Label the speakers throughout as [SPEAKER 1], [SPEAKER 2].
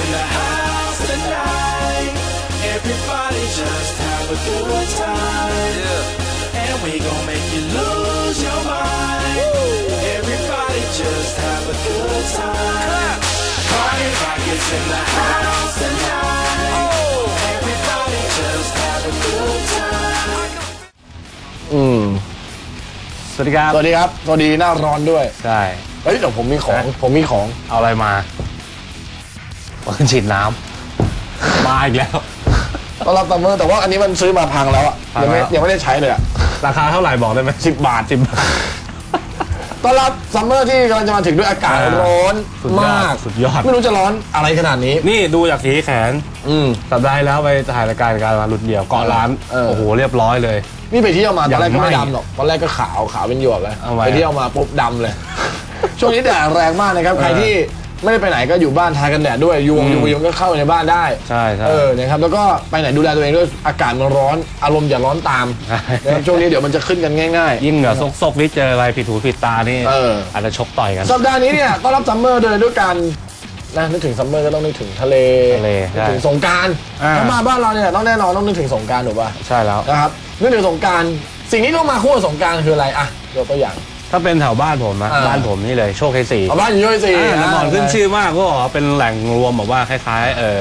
[SPEAKER 1] in the house tonight. Everybody just have a good time. And we gon' make you lose your mind. Everybody just have a good time. Party rockets in the house tonight. Everybody just have a good time.
[SPEAKER 2] อืม
[SPEAKER 3] สวัสดีครับ
[SPEAKER 2] สวัสดีครับสวัสดีหน้าร้อนด้วย
[SPEAKER 3] ใช่
[SPEAKER 2] เฮ้ยเดี๋ยวผมมีของ
[SPEAKER 3] ฮะ
[SPEAKER 2] ผมมีของ
[SPEAKER 3] เอาอะไรมา ปืนฉีดน้ำมาอีกแล้ว
[SPEAKER 2] ต้อนรับซัมเมอร์แต่ว่าอันนี้มันซื้อมาพังแล้วอะ
[SPEAKER 3] พัง
[SPEAKER 2] ยังไม่
[SPEAKER 3] แล้ว
[SPEAKER 2] ยังไม่ได้ใช้เลยอะ
[SPEAKER 3] ราคาเท่าไหร่บอกได้ไหมสิบบาทสิบบาท
[SPEAKER 2] ต้อนรับซัมเมอร์ที่กำลังจะมาถึงด้วยอากาศ
[SPEAKER 3] อ่า
[SPEAKER 2] ร้อน
[SPEAKER 3] สุดยอด
[SPEAKER 2] มาก
[SPEAKER 3] สุดยอด
[SPEAKER 2] ไม่รู้จะร้อนอะไรขนาดนี้
[SPEAKER 3] นี่ดูจากสีแขน
[SPEAKER 2] อืม
[SPEAKER 3] สัปดาห์ที่แล้วไปถ่ายรายการการมาหลุดเดี่ยวเกาะร้าน
[SPEAKER 2] เออ
[SPEAKER 3] โอ้โหเรียบร้อยเลย
[SPEAKER 2] นี่ไปเที่ยวมาตอนแรกก็ไม่
[SPEAKER 3] อย่างไหม้
[SPEAKER 2] ดำหรอกตอนแรกก็ขาวขาวเป็นหยวกเลย
[SPEAKER 3] เอาไว้
[SPEAKER 2] ไปเที่ยวมาปุ๊บดำเลย ช่วงนี้แดดแรงมากนะครับ
[SPEAKER 3] เออ
[SPEAKER 2] ใครที่ ไม่ได้ไปไหนก็อยู่บ้านทากันแดดด้วยยุง
[SPEAKER 3] อืม
[SPEAKER 2] ยุงยุงก็เข้าไปในบ้านได้
[SPEAKER 3] ใช่ใช่
[SPEAKER 2] เออนะครับแล้วก็ไปไหนดูแลตัวเองด้วยอากาศมันร้อนอารมณ์อย่าร้อนตาม
[SPEAKER 3] ใช่
[SPEAKER 2] นะครับช่วงนี้เดี๋ยวมันจะขึ้นกันง่าย
[SPEAKER 3] ยิ่งเหนือซกซกๆนี่เจออะไรผิดหูผิดตานี่
[SPEAKER 2] เออ
[SPEAKER 3] อาจจะชกต่อยกัน
[SPEAKER 2] ๆ สัปดาห์นี้เนี่ยต้อนรับซัมเมอร์เดินด้วยกันนะนึกถึงซัมเมอร์ก็ต้องนึกถึงทะเล
[SPEAKER 3] ทะเล
[SPEAKER 2] นึก
[SPEAKER 3] ใช่
[SPEAKER 2] ถึงสงกราร
[SPEAKER 3] อ่า
[SPEAKER 2] ถ้ามาบ้านเราเนี่ยต้องแน่นอนต้องนึกถึงสงกรารถูกป่ะ
[SPEAKER 3] ใช่แล้ว
[SPEAKER 2] นะครับนึกถึงสงกรารสิ่งที่ต้องมาคู่กับสงกรารคืออะไรอะยกตัวอย่าง
[SPEAKER 3] ถ้าเป็นแถวบ้านผมนะ
[SPEAKER 2] อ่า
[SPEAKER 3] บ้านผมนี่เลยโชคชัยสี่
[SPEAKER 2] เอาบ้านอยู่ด้วยสิ
[SPEAKER 3] อ่าแต่ก่อนขึ้นชื่อมากก็บอกว่าเป็นแหล่งรวมแบบว่าคล้ายๆเอ่อ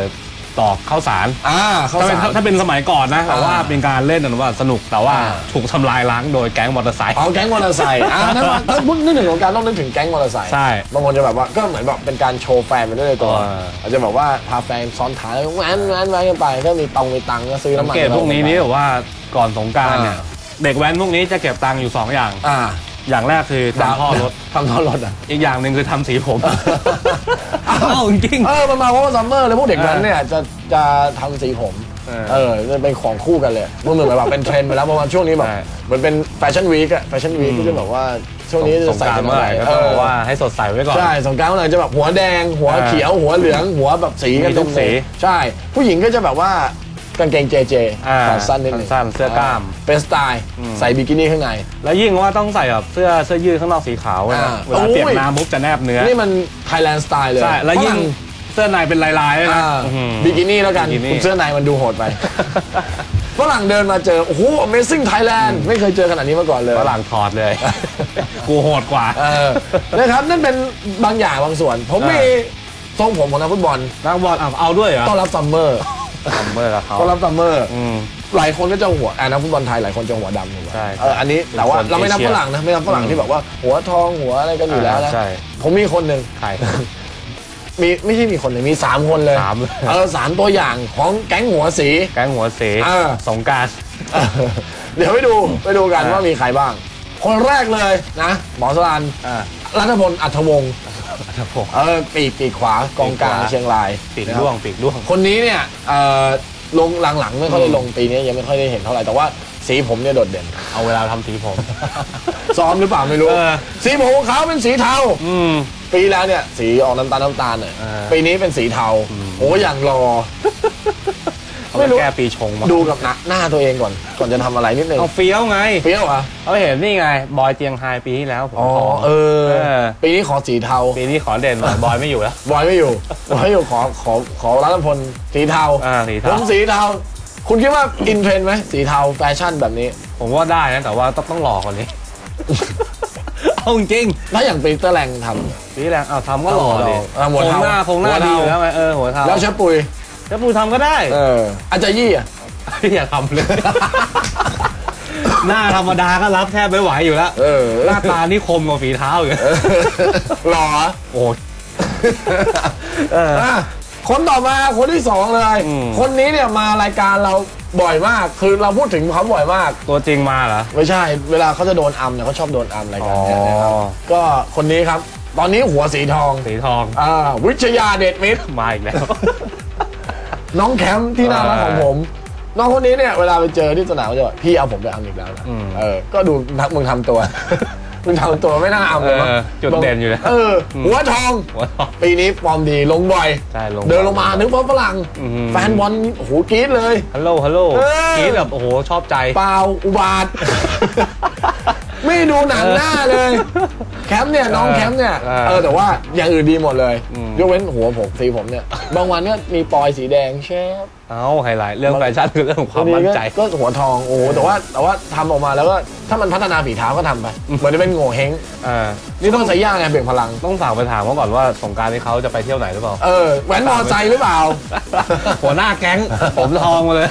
[SPEAKER 3] ตอกข้าวสาร
[SPEAKER 2] อ่าเขา
[SPEAKER 3] ถ้าเป็น
[SPEAKER 2] สาร
[SPEAKER 3] ถ้าเป็นสมัยก่อนนะแต่ว่า
[SPEAKER 2] อ่า
[SPEAKER 3] เป็นการเล่นนะว่าสนุกแต่ว่า
[SPEAKER 2] อ่า
[SPEAKER 3] ถูกทำลายล้างโดยแก๊งมอเตอร์ไซค์
[SPEAKER 2] เอาแก๊งมอเตอร์ไซค์อ่าถ้ามาถ้าพูดนึกถึงสงกรารต้องนึกถึงแก๊งมอเตอร์ไซค์
[SPEAKER 3] ใช่
[SPEAKER 2] บางคนจะแบบว่าก็เหมือนแบบเป็นการโชว์แฟนไปด้วยตัว
[SPEAKER 3] อ่า
[SPEAKER 2] อาจจะแบบว่าพาแฟนซ้อนท้ายแล้วแว้นแว้นแว้นกันไปก็มีตองมีตังค์ก็ซื้อ
[SPEAKER 3] สั
[SPEAKER 2] น้ำ
[SPEAKER 3] ง
[SPEAKER 2] มัน
[SPEAKER 3] เกตพวกนี้นี่แบบว่าก่อนสงกรารเนี่ย
[SPEAKER 2] อ่า
[SPEAKER 3] เด็กแว้นพวกนี้จะเก็บตังค์อยู่สองอย่าง
[SPEAKER 2] อ่า
[SPEAKER 3] อย่างแรกคือทำท่อรถ
[SPEAKER 2] ทำท่อรถอะ
[SPEAKER 3] อีกอย่างหนึ่งคือทำสีผมเอ้าจริง
[SPEAKER 2] เออ มันมาเพราะว่าซัมเมอร์เลยพวกเด็กนั้นเนี่ยจะจะทำสีผม
[SPEAKER 3] เออ
[SPEAKER 2] เออจะเป็นของคู่กันเลยมันเหมือนแบบเป็นเทรนด์ไปแล้วประมาณช่วงนี้แบบ
[SPEAKER 3] ใช่
[SPEAKER 2] เหมือนเป็นแฟชั่นวีคอะแฟชั่นวีค
[SPEAKER 3] อืม
[SPEAKER 2] ก็จะแบบว่าช่วงนี้
[SPEAKER 3] ส
[SPEAKER 2] จะ
[SPEAKER 3] ง
[SPEAKER 2] ใส่
[SPEAKER 3] กราร
[SPEAKER 2] กัน
[SPEAKER 3] เมื่อไหร่ก็ต้องบอกว่าให้สดใสไว้ก่อน
[SPEAKER 2] ใช่สงกรารเมื่อไหร่จะแบบหัวแดง หัว
[SPEAKER 3] อ่า
[SPEAKER 2] เขียวหัวเหลืองหัวแบบสีกัน
[SPEAKER 3] มีทุก
[SPEAKER 2] เต็มเลย
[SPEAKER 3] สี
[SPEAKER 2] ใช่ ผู้หญิงก็จะแบบว่า กางเกงเจเจ
[SPEAKER 3] อ่า
[SPEAKER 2] ขาสั้นนิดนึง
[SPEAKER 3] สั้นๆเสื้อกล้าม
[SPEAKER 2] เป็นสไตล์
[SPEAKER 3] อืม
[SPEAKER 2] ใส่บิกินี่ข้างใน
[SPEAKER 3] แล้วยิ่งว่าต้องใส่แบบเสื้อเสื้อยืดข้างนอกสีขาวอะ
[SPEAKER 2] อ่า
[SPEAKER 3] เวลาเปียก
[SPEAKER 2] โอ้ย
[SPEAKER 3] น้ำปุ๊บจะแนบเนื้อ
[SPEAKER 2] นี่มันไทยแลนด์สไตล์เลย
[SPEAKER 3] ใช่แล้วยิ่ง
[SPEAKER 2] ฝรั่
[SPEAKER 3] เสื้อในเป็นลายๆด้วยนะ
[SPEAKER 2] อ่า
[SPEAKER 3] อื้อหือ
[SPEAKER 2] บิกินี่แล้วกัน
[SPEAKER 3] บิกินี่
[SPEAKER 2] คุณเสื้อในมันดูโหดไป ฝรั่งเดินมาเจอ โอ้โห Amazing Thailand ไม่เคยเจอขนาดนี้มาก่อนเลย
[SPEAKER 3] ฝรั่งถอดเลย กูโหดกว่า
[SPEAKER 2] เออ นะครับ นั่นเป็นบางอย่างบางส่วน ผมมีทรงผมของนักฟุตบอล
[SPEAKER 3] นักบอลอะเอาด้วยเหรอ
[SPEAKER 2] ต้อนรับซัมเมอร์
[SPEAKER 3] ซัมเมอร์กับเขา
[SPEAKER 2] ต้อนรับซัมเมอร์
[SPEAKER 3] อืม
[SPEAKER 2] หลายคนก็จะหัวอ่านักฟุตบอลไทยหลายคนจะหัวดำถูกไหม
[SPEAKER 3] ใช่
[SPEAKER 2] เอออันนี้แต่ว่า
[SPEAKER 3] เป็นคน
[SPEAKER 2] เราไม่นับ
[SPEAKER 3] เอเชี
[SPEAKER 2] ฝ
[SPEAKER 3] ย
[SPEAKER 2] รั่งนะ ไม่นับฝรั่ง
[SPEAKER 3] อืม
[SPEAKER 2] ที่แบบว่าหัวทองหัวอะไรกันอยู่แล้วนะ
[SPEAKER 3] ใช่
[SPEAKER 2] ผมมีคนหนึ่ง
[SPEAKER 3] ใคร
[SPEAKER 2] มีไม่ใช่มีคนหนึ่งมีสามคนเลย
[SPEAKER 3] สามเลย
[SPEAKER 2] เออสามตัวอย่างของแก๊งหัวสี
[SPEAKER 3] แก๊งหัวเส
[SPEAKER 2] เออ
[SPEAKER 3] สงกราร
[SPEAKER 2] เออเดี๋ยวไปดูไปดูกัน
[SPEAKER 3] อ่า
[SPEAKER 2] ว่ามีใครบ้าง คนแรกเลยนะหมอสลัน
[SPEAKER 3] อ่า
[SPEAKER 2] รัฐพลอัธวงศ์
[SPEAKER 3] ครับผม
[SPEAKER 2] เออปีกปีกขวากองกลาง
[SPEAKER 3] ปีกขวา
[SPEAKER 2] เชียงราย
[SPEAKER 3] ปีก
[SPEAKER 2] นะครับ
[SPEAKER 3] ด้วงปีกด้วง
[SPEAKER 2] คนนี้เนี่ยเอ่อลงหลังๆไม่ค่อยได้
[SPEAKER 3] อืม
[SPEAKER 2] ลงปีนี้ยังไม่ค่อยได้เห็นเท่าไหร่แต่ว่าสีผมเนี่ยโดดเด่น
[SPEAKER 3] เอาเวลาทำสีผม
[SPEAKER 2] ซ้อมหรือเปล่าไม่รู้
[SPEAKER 3] เออ
[SPEAKER 2] สีผมของเขาเป็นสีเทา
[SPEAKER 3] อืม
[SPEAKER 2] ปีแล้วเนี่ยสีออกน้ำตาลน้ำตาลหน่อย
[SPEAKER 3] เออ
[SPEAKER 2] ปีนี้เป็นสีเทา
[SPEAKER 3] อืม
[SPEAKER 2] โอ้อย่างรอ
[SPEAKER 3] เขา
[SPEAKER 2] ไม่
[SPEAKER 3] ไป
[SPEAKER 2] รู้
[SPEAKER 3] แก้ปีชงมา
[SPEAKER 2] ดูกับหน้าหน้าตัวเองก่อน ก่อนจะทำอะไรนิดนึง
[SPEAKER 3] เอาเฟี้ยวไง
[SPEAKER 2] เปรี้ยวเหรอะ
[SPEAKER 3] เขาเห็นนี่ไง บอยเตียงไฮปีที่แล้วผม
[SPEAKER 2] อ๋อ
[SPEAKER 3] ขอ
[SPEAKER 2] เออ
[SPEAKER 3] เออ
[SPEAKER 2] ปีนี้ขอสีเทา
[SPEAKER 3] ปีนี้ขอเด่นหน่อยบอยไม่อยู่แล้ว
[SPEAKER 2] บอยไม่อยู่ บอยไม่อยู่ขอขอขอรัตพลสีเทา
[SPEAKER 3] อ่าสี
[SPEAKER 2] ผ
[SPEAKER 3] เทา
[SPEAKER 2] มสีเทา คุณคิดว่าอินเทรนด์ไหมสีเทาแฟชั่นแบบนี้
[SPEAKER 3] ผมว่าได้นะ แต่ว่าต้องต้องหล่อกว่านี้ เอาจริง
[SPEAKER 2] ถ้าอย่างปีเตอร์แรงท
[SPEAKER 3] ๆสีแรงเอาทำก็หล่อดิ
[SPEAKER 2] เอาหัว
[SPEAKER 3] โครง
[SPEAKER 2] เทา
[SPEAKER 3] หน้าโครงหน้า
[SPEAKER 2] หัวเทา
[SPEAKER 3] ดีอยู่แล้วไงเออหัวเทาำ
[SPEAKER 2] แล้วเชฟปุย
[SPEAKER 3] แล้วปูทำก็ได้
[SPEAKER 2] เอออาจารย์ยี่อะ
[SPEAKER 3] อย่าทำเลย หน้าธรรมดาก็รับแทบไม่ไหวอยู่แล้ว
[SPEAKER 2] เออ
[SPEAKER 3] หน้าตานี่คมกว่าฝีเท้าอยู่
[SPEAKER 2] เออหล่อ
[SPEAKER 3] โอ้เออ
[SPEAKER 2] อะคนต่อมาคนที่สองเลย
[SPEAKER 3] อืม
[SPEAKER 2] คนนี้เนี่ยมารายการเราบ่อยมาก คือเราพูดถึงเขาบ่อยมาก
[SPEAKER 3] ตัวจริงมาเหรอ
[SPEAKER 2] ไม่ใช่ เวลาเขาจะโดนอัมเนี่ยเขาชอบโดนอัมรายการเนี่ยนะครับ
[SPEAKER 3] อ๋อ
[SPEAKER 2] ก็คนนี้ครับ ตอนนี้หัวสีทอง
[SPEAKER 3] สีทอง
[SPEAKER 2] อ่าวิชยาเดชมิตร
[SPEAKER 3] มาอีกแล้ว
[SPEAKER 2] น้องแคมป์ที่น่ารักของผม น้องคนนี้เนี่ยเวลาไปเจอที่สนามก็จะบอกพี่เอาผมไปอัมอีกแล้วนะ
[SPEAKER 3] อืม
[SPEAKER 2] เออก็ดูนักมึงทำตัว มึงทำตัวไม่น่าอัมเลยมั้ง
[SPEAKER 3] เออจุดเด่นอยู่นะ
[SPEAKER 2] เออหัวทอง
[SPEAKER 3] หัวทอง
[SPEAKER 2] ปีนี้ฟอร์มดีลงบ่อย
[SPEAKER 3] ใช่ลง
[SPEAKER 2] เดินลงมานึกว่าฝรั่ง
[SPEAKER 3] อื้อหือ
[SPEAKER 2] แฟนบอลโอ้โหกรี๊ดเลย
[SPEAKER 3] ฮัลโหลฮัลโหล
[SPEAKER 2] เออ
[SPEAKER 3] กรีดแบบโอ้โหชอบใจ
[SPEAKER 2] เปล่าอุบาท ไม่ดูหนังหน้าเลย แคมป์เนี่ยน้องแคมป์เนี่ย
[SPEAKER 3] เออ
[SPEAKER 2] เออแต่ว่าอย่างอื่นดีหมดเลย
[SPEAKER 3] อืม
[SPEAKER 2] ยกเว้นหัวผมสีผมเนี่ยบางวันก็มีปลอยสีแดงแช่
[SPEAKER 3] เอาไฮไลท์เรื่องแฟชั่นคือเรื่องของความมั่นใจ
[SPEAKER 2] ก็ก็หัวทองโอ้โหแต่ว่าแต่ว่าทำออกมาแล้วก็ถ้ามันพัฒนาฝีเท้าก็ทำไปเหมือนจะเป็นโง่เฮง
[SPEAKER 3] อ่า
[SPEAKER 2] นี่ต้องใช้ย่างไงเบ่งพลัง
[SPEAKER 3] ต้องฝากไปถามเขาก่อนว่าสงกรารนี้เขาจะไปเที่ยวไหนหรือเปล่า
[SPEAKER 2] เออแหวนมอไซค์หรือเปล่า
[SPEAKER 3] หัวหน้าแก๊งผมทองมาเลย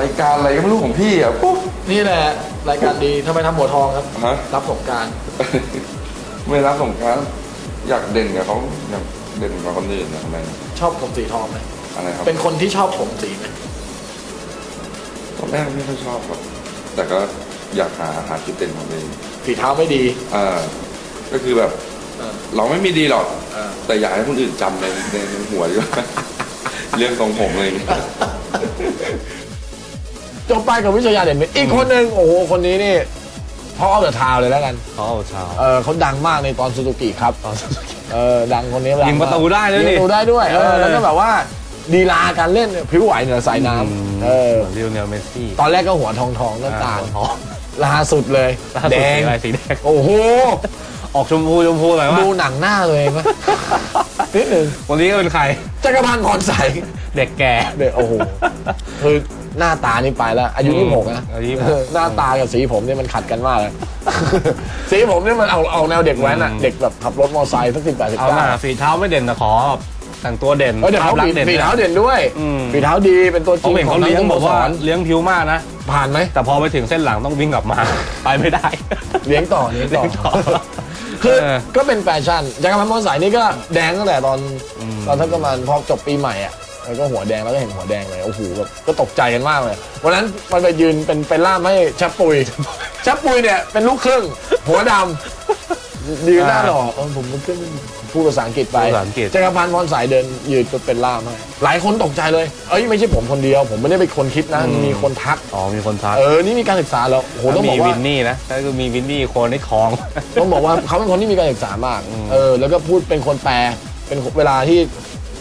[SPEAKER 4] รายการอะไรก็ไม่รู้ของพี่อะปุ๊บ
[SPEAKER 2] นี่แหละรายการดีทำไมทำหัวทองครับ
[SPEAKER 4] ฮะ
[SPEAKER 2] รับสงกราร
[SPEAKER 4] ไม่รับสงกรารอยากเด่นกับเขาอยากเด่นกว่าคนอื่นนะทำไม
[SPEAKER 2] ชอบผมสีทองไหม
[SPEAKER 4] อะไรครับ
[SPEAKER 2] เป็นคนที่ชอบผมสีไหม
[SPEAKER 4] ตอนแรกไม่ค่อยชอบครับแต่ก็อยากหาหาจุดเด่นของตัวเอง
[SPEAKER 2] ฝีเท้าไม่ดี
[SPEAKER 4] อ่าก็คือแบบ
[SPEAKER 2] เออ
[SPEAKER 4] เราไม่มีดีหรอก
[SPEAKER 2] เออ
[SPEAKER 4] แต่อยากให้คนอื่นจำในในในหัวดีกว่า เรื่องทรงผมอะไรอย่างเงี้ย
[SPEAKER 2] จบไปกับวิชยาเด่นเป็นอีกคนหนึ่งโอ้โหคนนี้นี่พ่อเดอะทาวเลยแล้วกัน
[SPEAKER 3] เขาเอาเช้า
[SPEAKER 2] เออเขาดังมากในตอนซูซูกิครับ
[SPEAKER 3] ตอน
[SPEAKER 2] เออดังคนนี้ดั
[SPEAKER 3] ยิงประตูได้ด้วย
[SPEAKER 2] ยิง
[SPEAKER 3] นี่
[SPEAKER 2] ประตูได้ด้วยเออ
[SPEAKER 3] เออ
[SPEAKER 2] แล้วก็แบบว่าดีลาการเล่นเนี่ยพริ้วไหวเหนือสายน้ำเออ
[SPEAKER 3] เหมือนลิโอเนลเมสซี่
[SPEAKER 2] ตอนแรกก็หัวทองทองๆน้ำตาล
[SPEAKER 3] ทอง
[SPEAKER 2] ล่าสุดเลย
[SPEAKER 3] ล่าสุ
[SPEAKER 2] แด
[SPEAKER 3] ด
[SPEAKER 2] ง
[SPEAKER 3] สีอะไรสีแดง
[SPEAKER 2] โอ้โห
[SPEAKER 3] ออกชมพูชมพูหน่อยว่า
[SPEAKER 2] ดูหนังหน้าตัวเองปะนิดหนึ่ง
[SPEAKER 3] วันนี้ก็เป็นใคร
[SPEAKER 2] จักรพันธ์พรใส
[SPEAKER 3] เด็กแก่
[SPEAKER 2] เด็กโอ้โห คือ หน้าตานี่ไปแล้วอายุ
[SPEAKER 3] อืม
[SPEAKER 2] ยี่สิบหกนะ
[SPEAKER 3] อายุ26
[SPEAKER 2] เออหน้าตากับสีผมเนี่ยมันขัดกันมากเลย สีผมเนี่ยมันเอาเอาแนวเด็กแว้นอะ
[SPEAKER 3] อืม
[SPEAKER 2] เด็กแบบขับรถมอเตอร์ไซค์สักสิบแปดสิบ
[SPEAKER 3] เอา
[SPEAKER 2] เก้า
[SPEAKER 3] หน้าฝีเท้าไม่เด่นแต่ขอแต่งตัวเด่น
[SPEAKER 2] เออเดี๋ยวเขา
[SPEAKER 3] ภพลัก
[SPEAKER 2] ฝี
[SPEAKER 3] ษณ์เด่น
[SPEAKER 2] ฝีเท้าเด่นด้วย
[SPEAKER 3] อืม
[SPEAKER 2] ฝีเท้าดีเป็นตัวจ
[SPEAKER 3] เขา
[SPEAKER 2] ริง
[SPEAKER 3] เห็น
[SPEAKER 2] ขอ
[SPEAKER 3] เขา
[SPEAKER 2] ง
[SPEAKER 3] เลี้ยง
[SPEAKER 2] ทั้
[SPEAKER 3] บอกว่า
[SPEAKER 2] สโมสร
[SPEAKER 3] เลี้ยงผิวมากนะ
[SPEAKER 2] ผ่านไหม
[SPEAKER 3] แต่พอไปถึงเส้นหลังต้องวิ่งกลับมา ไปไม่ได้
[SPEAKER 2] เลี้ยงต่อเลี้ยงต่อ
[SPEAKER 3] เลี้ยงต่อ
[SPEAKER 2] คือ
[SPEAKER 3] เออ
[SPEAKER 2] ก็เป็นแฟชั่นจักรพันธ์พรใสนี่ก็แดงตั้งแต่ตอน
[SPEAKER 3] อืม
[SPEAKER 2] ตอนทักประมาณพอจบปีใหม่อะ แล้วก็หัวแดงแล้วก็เห็นหัวแดงเลยโอ้โหแบบก็ตกใจกันมากเลยวันนั้นมันไปยืนเป็นเป็นล่ามให้ชับปุยชับปุยเนี่ยเป็นลูกครึ่ง หัวดำยืนหน้าหล่อเออผมมันขึ้นพูดภาษาอังกฤษไป
[SPEAKER 3] พูดภาษาอังกฤษ
[SPEAKER 2] จักรพันธ์พรสายเดินยืนเป็นล่ามให้หลายคนตกใจเลยเอ้ยไม่ใช่ผมคนเดียว ผมไม่ได้เป็นคนคิดนะมีคนทัก
[SPEAKER 3] อ๋อมีคนทัก
[SPEAKER 2] เออนี่มีการศึกษาแล้วโอ้โหต้องบ
[SPEAKER 3] มี
[SPEAKER 2] อกว่า
[SPEAKER 3] วินนี่นะก็คือมีวินนี่โคนในคลอง
[SPEAKER 2] ต้องบอกว่าเขาเป็นคนที่มีการศึกษามาก
[SPEAKER 3] อืม
[SPEAKER 2] เออแล้วก็พูดเป็นคนแปลเป็นเวลาที่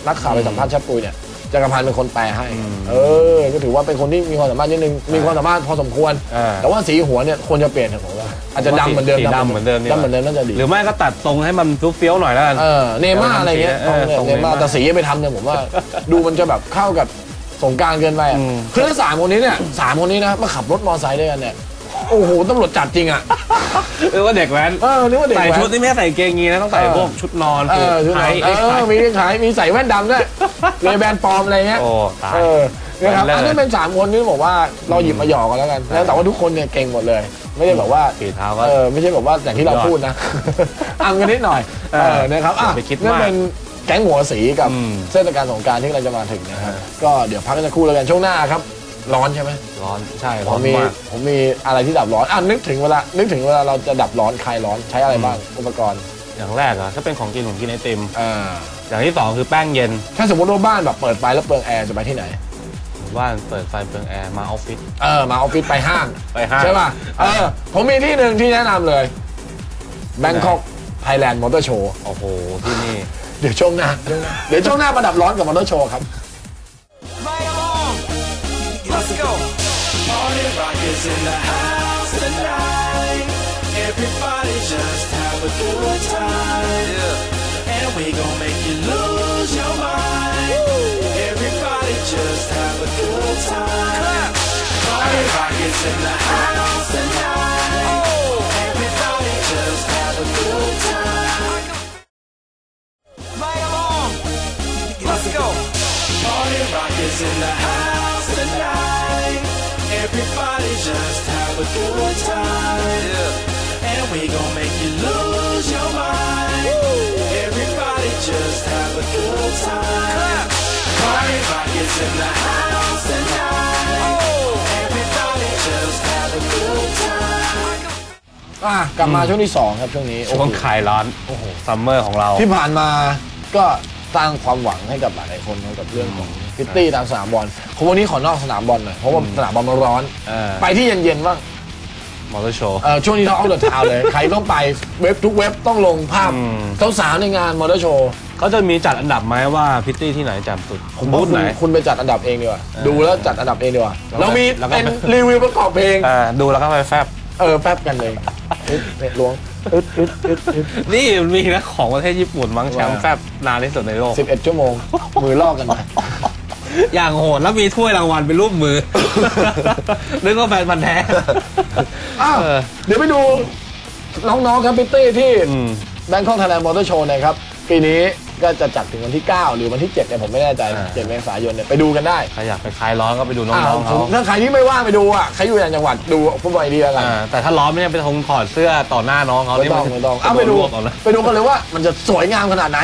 [SPEAKER 2] นักข่าวไปสัมภาษณ์ชับปุยเนี่ย จักรพันธ์เป็นคนแปลให้ เออ ก็ถือว่าเป็นคนที่มีความสามารถนิดนึง มีความสามารถพอสมควร
[SPEAKER 3] อ่า
[SPEAKER 2] แต่ว่าสีหัวเนี่ยควรจะเปลี่ยนเถอะผมว่า อาจจะดำเหมือนเดิม
[SPEAKER 3] สีดำเหมือนเดิมดีกว่า
[SPEAKER 2] ดำเหมือนเดิมน่าจะดี
[SPEAKER 3] หรือไม่ก็ตัดทรงให้มันเฟี้ยวๆหน่อยแล้วกัน
[SPEAKER 2] เออเนม่าอะไรเงี้ย
[SPEAKER 3] เออ
[SPEAKER 2] เนี่ย
[SPEAKER 3] ทรง
[SPEAKER 2] เนม่า
[SPEAKER 3] เนม่า
[SPEAKER 2] แต่สีไปทำเนี่ยผมว่า ดูมันจะแบบเข้ากับสงกรารเกินไปอะ
[SPEAKER 3] อืม
[SPEAKER 2] คือถ้าสามคนนี้เนี่ยสามคนนี้นะมาขับรถมอเตอร์ไซค์ด้วยกันเนี่ย โอ้โหตำรวจจับจริงอะ
[SPEAKER 3] เออว่าเด็กแว้น
[SPEAKER 2] เออนึกว่าเด็ก
[SPEAKER 3] ใส่
[SPEAKER 2] แว้น
[SPEAKER 3] ชุดที่ไม่ใช่ใส่เกงยีนะต้องใส่
[SPEAKER 2] เออ
[SPEAKER 3] พวกชุดนอน
[SPEAKER 2] เออชุดนอน
[SPEAKER 3] ไทย
[SPEAKER 2] เออมีขายมีใส่แว่นดำด้วยเลยแบรนด์ปลอมอะไรเงี้ย
[SPEAKER 3] โอ้ตาย
[SPEAKER 2] เออนะครับ
[SPEAKER 3] แว่นเลิศ
[SPEAKER 2] อันนี้เป็นสามคนที่บอกว่าเราหยิบมาหยอกกันแล้วกันแล้วแต่ว่าทุกคนเนี่ยเก่งหมดเลย ไม่ได้แบบว่า
[SPEAKER 3] ฝีเท้าก็
[SPEAKER 2] เออไม่ใช่แบบว่าอย่างที่เรา
[SPEAKER 3] ยอด
[SPEAKER 2] พูดนะ อังกันนิดหน่อย
[SPEAKER 3] เอ
[SPEAKER 2] เอ
[SPEAKER 3] อ
[SPEAKER 2] อนะครับอะ
[SPEAKER 3] อย่าไปคิด
[SPEAKER 2] นั่น
[SPEAKER 3] มาก
[SPEAKER 2] เป็นแก๊งหัวสีกับ
[SPEAKER 3] อืม
[SPEAKER 2] เทศกาลสงกรารที่เราจะมาถึงนะครับ
[SPEAKER 3] เออ
[SPEAKER 2] ก็เดี๋ยวพักกันสักครู่แล้วกันช่วงหน้าครับ ร้อนใช่ไหม
[SPEAKER 3] ร้อนใช่
[SPEAKER 2] ผ
[SPEAKER 3] ร้อ
[SPEAKER 2] ม
[SPEAKER 3] น
[SPEAKER 2] มี
[SPEAKER 3] มาก
[SPEAKER 2] ผมมีอะไรที่ดับร้อนอะนึกถึงเวลานึกถึงเวลาเราจะดับร้อนคลายร้อนใช้อะไรบ้างอุปกรณ์
[SPEAKER 3] อย่างแรกอะถ้าเป็นของกินผมกินไอติม
[SPEAKER 2] อ่า
[SPEAKER 3] อย่างที่สองคือแป้งเย็น
[SPEAKER 2] ถ้าสมมติว่าบ้านแบบเปิดไฟแล้วเปลืองแอร์จะไปที่ไหน
[SPEAKER 3] ว่านเปิดไฟเปลืองแอร์มาออฟฟิศ
[SPEAKER 2] เออมาออฟฟิศไปห้าง
[SPEAKER 3] ไปห้าง
[SPEAKER 2] ใช่ป่ะ เออ ผมมีที่หนึ่งที่แนะนำเลย Bangkok Thailand Motor Show
[SPEAKER 3] โอ้โห ที่นี่
[SPEAKER 2] เดี๋ยวช่วงหน้าช่วงหน้าเดี๋ยวช่วงหน้ามาดับร้อนกับมอเตอร์โชว์ครับ
[SPEAKER 1] is in the house tonight. Everybody just have a good time. Yeah. And we gon' make you lose your mind. Everybody just have a good time. Clap. Party rock is in the house tonight. Oh. Everybody just have a good time. Let's go. Party rock is in the house tonight. Everybody just have a good time. And we gon' make you lose your mind. Everybody just have a good time. Party rock is in the house tonight. Everybody just have a good time.
[SPEAKER 2] อะกลับมาช่วงที่2ครับช่วงนี้โอ้
[SPEAKER 3] ช่
[SPEAKER 2] โห
[SPEAKER 3] วงคลายร้อนโอ้โหซัมเมอร์ของเรา
[SPEAKER 2] ที่ผ่านมาก็สร้างความหวังให้กับหลายๆคนนะกับเรื่องของ พิตตี้ตามสนามบอลผมวันนี้ขอนอกสนามบอลหน่อยเพราะว่าสนามบอลมันร้อน
[SPEAKER 3] เออ
[SPEAKER 2] ไปที่เย็นๆบ้าง
[SPEAKER 3] มอเตอร์โชว์
[SPEAKER 2] เออช่วงนี้เราเอาเดอะทาวเลย ใครต้องไปเว็บทุกเว็บต้องลงภาพ
[SPEAKER 3] อืม
[SPEAKER 2] สาวๆในงานมอเตอร์โชว์
[SPEAKER 3] เขาจะมีจัดอันดับไหมว่าพิตตี้ที่ไหนแจ่มสุด
[SPEAKER 2] ผม
[SPEAKER 3] บู
[SPEAKER 2] ว่า
[SPEAKER 3] ธ
[SPEAKER 2] คุณ
[SPEAKER 3] ไหน
[SPEAKER 2] คุณไปจัดอันดับเองดีกว่า
[SPEAKER 3] เออ
[SPEAKER 2] ดูแล้วจัดอันดับเองดีกว่า
[SPEAKER 3] แล้วก็
[SPEAKER 2] เรามี
[SPEAKER 3] แล้วก็
[SPEAKER 2] เป็นรีวิวประกอบเพลง
[SPEAKER 3] เออดูแล้วก็ไปแฟบ
[SPEAKER 2] เออแป๊บกันเลยอึดเนี่ยล้วงอึดอึดอึดอึด
[SPEAKER 3] นี่มันมีนะของประเทศญี่ปุ่นมั้งแชมป์
[SPEAKER 2] ว่า
[SPEAKER 3] แฟบนานที่สุดในโลก
[SPEAKER 2] สิบเอ็ดชั่วโมงมือลอกกันไป
[SPEAKER 3] อย่างโหดแล้วมีถ้วยรางวัลเป็นรูปมือ นึกว่าแฟนมันธุ์แท้
[SPEAKER 2] อ้าว
[SPEAKER 3] เออ
[SPEAKER 2] เดี๋ยวไปดูน้องๆครับพิตตี้ที่
[SPEAKER 3] อืม
[SPEAKER 2] แบงคอกไทยแลนด์มอเตอร์โชว์นะครับ ปีนี้ก็จะจัดถึงวันที่ 9 หรือวันที่ 7เนี่ยผมไม่แน่ใจนะ
[SPEAKER 3] อ่า
[SPEAKER 2] 7เมษายนเนี่ยไปดูกันได้
[SPEAKER 3] ใครอยากไปคลายร้อนก็ไปดูน้
[SPEAKER 2] อ้าว
[SPEAKER 3] องๆ
[SPEAKER 2] ผ
[SPEAKER 3] เขา
[SPEAKER 2] มถ้าใครที่ไม่ว่างไปดูอะใครอยู่ต่างจังหวัดดูฟุตบอลดีแล้วกัน
[SPEAKER 3] อ่าแต่ถ้าร้อนไม่ได้ไปทงถอดเสื้อต่อหน้าน้องเขา
[SPEAKER 2] ไม่
[SPEAKER 3] นี่
[SPEAKER 2] ต้อง
[SPEAKER 3] น
[SPEAKER 2] ไม่ต้อง
[SPEAKER 3] จะ
[SPEAKER 2] เอาไปดู
[SPEAKER 3] โนรวบเอานะ
[SPEAKER 2] ไปดูกันเลยว่ามันจะสวยงามขนาดไหน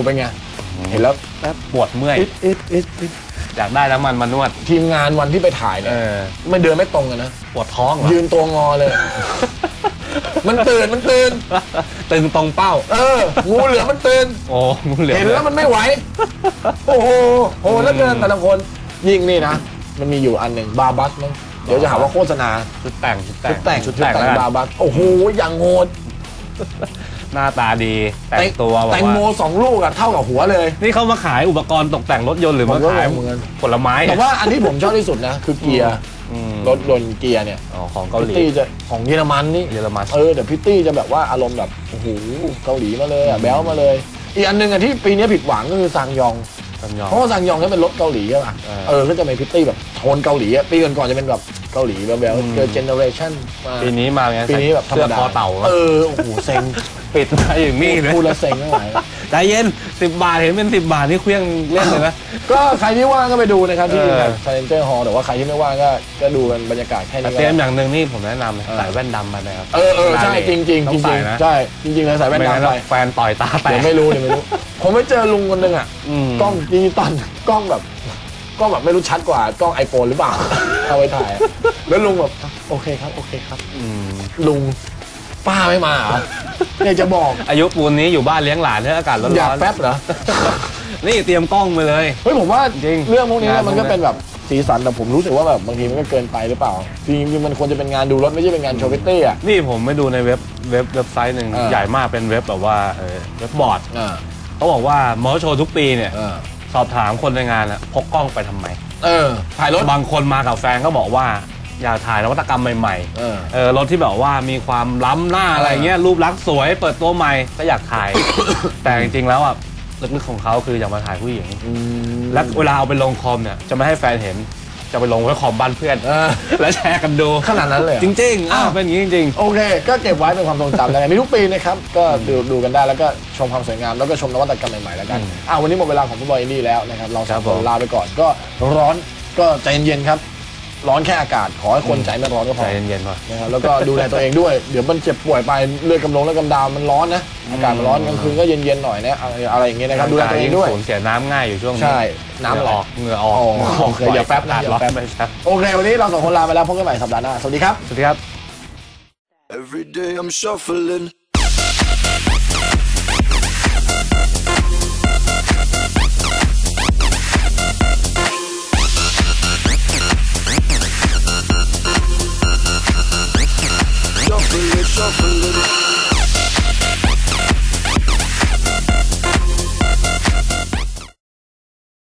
[SPEAKER 2] หเป็นไง เห็นแล้ว
[SPEAKER 3] แป๊บปวดเมื่อย
[SPEAKER 2] อิดอิดอิดอิด
[SPEAKER 3] อยากได้น้ำมันมานวด
[SPEAKER 2] ทีมงานวันที่ไปถ่าย
[SPEAKER 3] เอ
[SPEAKER 2] เนี่ย
[SPEAKER 3] อ
[SPEAKER 2] ไม่เดินไม่ตรงกันนะ
[SPEAKER 3] ปวดท้องเหรอ
[SPEAKER 2] ยืนตัวงอเลย มันตื่นมันตื่น
[SPEAKER 3] ตึงตรงเป้า
[SPEAKER 2] เออ งูเหลือมมันตื่น
[SPEAKER 3] โอ้งูเหลือม
[SPEAKER 2] เห็นแล้วมันไม่ไหว โอ้โหโหแล้วเกินแต่ละคน ยิ่งนี่นะ มันมีอยู่อันหนึ่งบาบัสมั้งเดี๋ยวจะหาว่าโฆษณา
[SPEAKER 3] ชุดแต่งชุดแต่
[SPEAKER 2] ชุ
[SPEAKER 3] ง
[SPEAKER 2] ดแต่งชุดแต่ง
[SPEAKER 3] แล้วกัน
[SPEAKER 2] บาบัส โอ้โห อย่างโหด
[SPEAKER 3] หน้าตาดี แต่งตัวแบบ
[SPEAKER 2] แตงโม
[SPEAKER 3] ว่า
[SPEAKER 2] สองลูกอะเท่ากับหัวเลย
[SPEAKER 3] นี่เขามาขายอุปกรณ์ตกแต่งรถยนต์หรือ
[SPEAKER 2] ผม
[SPEAKER 3] มา
[SPEAKER 2] ก็
[SPEAKER 3] ขาย
[SPEAKER 2] งงเหมือนกัน
[SPEAKER 3] ผลไม้
[SPEAKER 2] แต่ว่าอันที่ผมชอบที่สุดนะคือเกียร์
[SPEAKER 3] อืม
[SPEAKER 2] รถยนต์เกียร์เนี่ย
[SPEAKER 3] อ๋อของเกาหลี
[SPEAKER 2] พิตตี้จะของเยอรมันนี่
[SPEAKER 3] เยอรมัน
[SPEAKER 2] เออแต่พิตตี้จะแบบว่าอารมณ์แบบโอ้โหเกาหลีมาเลยอะแบ๊วมาเลย อีกอันหนึ่งอะที่ปีนี้ผิดหวังก็คือซังยอง
[SPEAKER 3] ซันยอง
[SPEAKER 2] เพราะว่าซังยองก็เป็นรถเกาหลีใช่ป่ะ
[SPEAKER 3] เออ
[SPEAKER 2] เออก็จะเป็นพิตตี้แบบโทนเกาหลีอะปีก่อนๆจะเป็นแบบเกาหลีแบ๊ว
[SPEAKER 3] อืม
[SPEAKER 2] ๆเจอเจเนอเรชั่นมา
[SPEAKER 3] ปีนี้มาไง
[SPEAKER 2] ปีนี้แบบธรรมดา
[SPEAKER 3] เสื้อคอเต่า
[SPEAKER 2] เออโอ้โหเซ็ง
[SPEAKER 3] ปิดมาอย่างนี้เลย
[SPEAKER 2] พูดแล้วเซ็งไม่ไหว
[SPEAKER 3] ใจเย็นสิบบาทเห็นเป็นสิบบาทนี่เครื่องเล่นเลยนะ
[SPEAKER 2] ก็ใครที่ว่างก็ไปดูนะครับที่
[SPEAKER 3] เออ
[SPEAKER 2] ชาเลนเจอร์ฮอลแต่ว่าใครที่ไม่ว่างก็ก็ดูกันบรรยากาศแค่
[SPEAKER 3] แต่
[SPEAKER 2] นี้ก็
[SPEAKER 3] เตรียม
[SPEAKER 2] ได้
[SPEAKER 3] อย่างหนึ่งนี่ผมแนะนำนะ
[SPEAKER 2] เออ
[SPEAKER 3] ใส่แว่นดำมานะครับ
[SPEAKER 2] เออเออใช่จริงๆจริง
[SPEAKER 3] ต้
[SPEAKER 2] จ
[SPEAKER 3] องใส่
[SPEAKER 2] ริง
[SPEAKER 3] นะ
[SPEAKER 2] ๆใช่จริงๆเลยใส่แว่น
[SPEAKER 3] ไม่งั้น
[SPEAKER 2] ดำไป
[SPEAKER 3] แฟนต่อยตาแตก
[SPEAKER 2] เดี๋ยวไม่รู้เดี๋ยวไม่รู้ ผมไปเจอลุงคนหนึ่งอะ
[SPEAKER 3] ม
[SPEAKER 2] กล้องดิจิตอลกล้องแบบกล้องแบบไม่รู้ชัดกว่ากล้องไอโฟนหรือเปล่า เอาไว้ถ่ายอะแล้วลุงแบบ โอเคครับ โอเคครับ
[SPEAKER 3] อืม
[SPEAKER 2] ลุง ป้าไม่มาเหรอเนี่ยจะบอก
[SPEAKER 3] อายุปูนนี้อยู่บ้านเลี้ยงหลานเท่าอากาศร้อนๆ
[SPEAKER 2] อยากแป๊บเหรอ
[SPEAKER 3] นี่เตรียมกล้องไปเลย
[SPEAKER 2] เฮ้ยผมว่า
[SPEAKER 3] จริง
[SPEAKER 2] เรื่องพวกนี้
[SPEAKER 3] งาน
[SPEAKER 2] มันก็
[SPEAKER 3] พวกนี้
[SPEAKER 2] เป็นแบบสีสันแต่ผมรู้สึกว่าแบบบางทีมันก็เกินไปหรือเปล่าจริงๆมันควรจะเป็นงานดูรถไม่ใช่เป็นงานโชว์พิตตี้อะ
[SPEAKER 3] นี่ผมไปดูในเว็บเว็บเว็บไซต์หนึ่ง
[SPEAKER 2] เออ
[SPEAKER 3] ใหญ่มากเป็นเว็บแบบว่าเออเว็บบอร์ด
[SPEAKER 2] อ่า
[SPEAKER 3] เขาบอกว่ามอเตอร์โชว์ทุกปีเนี่ย
[SPEAKER 2] อ่า
[SPEAKER 3] สอบถามคนในงานอะพกกล้องไปทำไม
[SPEAKER 2] เออถ่ายรถ
[SPEAKER 3] บางคนมากับแฟนก็บอกว่า อยากถ่ายนวัตกรรมใหม่
[SPEAKER 2] เออ
[SPEAKER 3] ๆเออรถที่แบบว่ามีความล้ำหน้าอะไรเงี้ยรูปลักษณ์สวยเปิดตัวใหม่ก็อยากถ่าย แต่จริงๆแล้วอะลึกๆของเขาคืออยากมาถ่ายผู้หญิง
[SPEAKER 2] อืม
[SPEAKER 3] และเวลาเอาไปลงคอมเนี่ยจะไม่ให้แฟนเห็นจะไปลงไว้คอมบ้านเพื่อน
[SPEAKER 2] เออ
[SPEAKER 3] แล้วแชร์กันดู
[SPEAKER 2] ขนาดนั้นเลยเหรอ
[SPEAKER 3] จริงๆอ้าวเป็นอย่างนี้จริง
[SPEAKER 2] โอเค ก็เก็บไว้เป็นความทรงจำแล้วกันมีทุกปีนะครับ ก็ดูดูกันได้แล้วก็ชมความสวยงาม แล้วก็ชมนวัตกรรมใหม่ๆแล้วกัน
[SPEAKER 3] อืม
[SPEAKER 2] อ่าวันนี้หมดเวลาของฟุตบอลอินดี้แล้วนะครับ เราสอง
[SPEAKER 3] ครับ
[SPEAKER 2] ค
[SPEAKER 3] ผ
[SPEAKER 2] น
[SPEAKER 3] ม
[SPEAKER 2] ลาไปก่อนก็ร้อนก็ใจเย็นๆครับ ร้อนแค่อากาศ ขอให้คนใจไม่ร้อนก็
[SPEAKER 3] ๆ
[SPEAKER 2] พ
[SPEAKER 3] ใจ
[SPEAKER 2] อ
[SPEAKER 3] เย็นๆหน่อย
[SPEAKER 2] นะครับแล้วก็ดูแลตัวเองด้วย เดี๋ยวมันเจ็บป่วยไปเลือดกำลงเลือดกำดาวมันร้อนนะอากาศมันร้อนกลางคืนก็เย็นๆหน่อยนะอะไรอะไรอย่างเงี้ยนะครับดูแลตัวเองด้วย
[SPEAKER 3] สูญเสียน้ำง่ายอยู่ช่วงนี้
[SPEAKER 2] ใช่น้ำ
[SPEAKER 3] เหงื่อออกเหงื่อออก
[SPEAKER 2] อ๋อโอเคอย่าแป๊บนะ
[SPEAKER 3] อากาศ
[SPEAKER 2] อย่า
[SPEAKER 3] ร้อน
[SPEAKER 2] แป๊บ
[SPEAKER 3] ไม่ใช่
[SPEAKER 2] โอเควันนี้เราสองคนลาไปแล้วพบกันใหม่สัปดาห์หน้าสวัสดีครับ
[SPEAKER 3] สวัสดีครับ
[SPEAKER 1] Every day I'm shuffling. Shuffling, shuffling.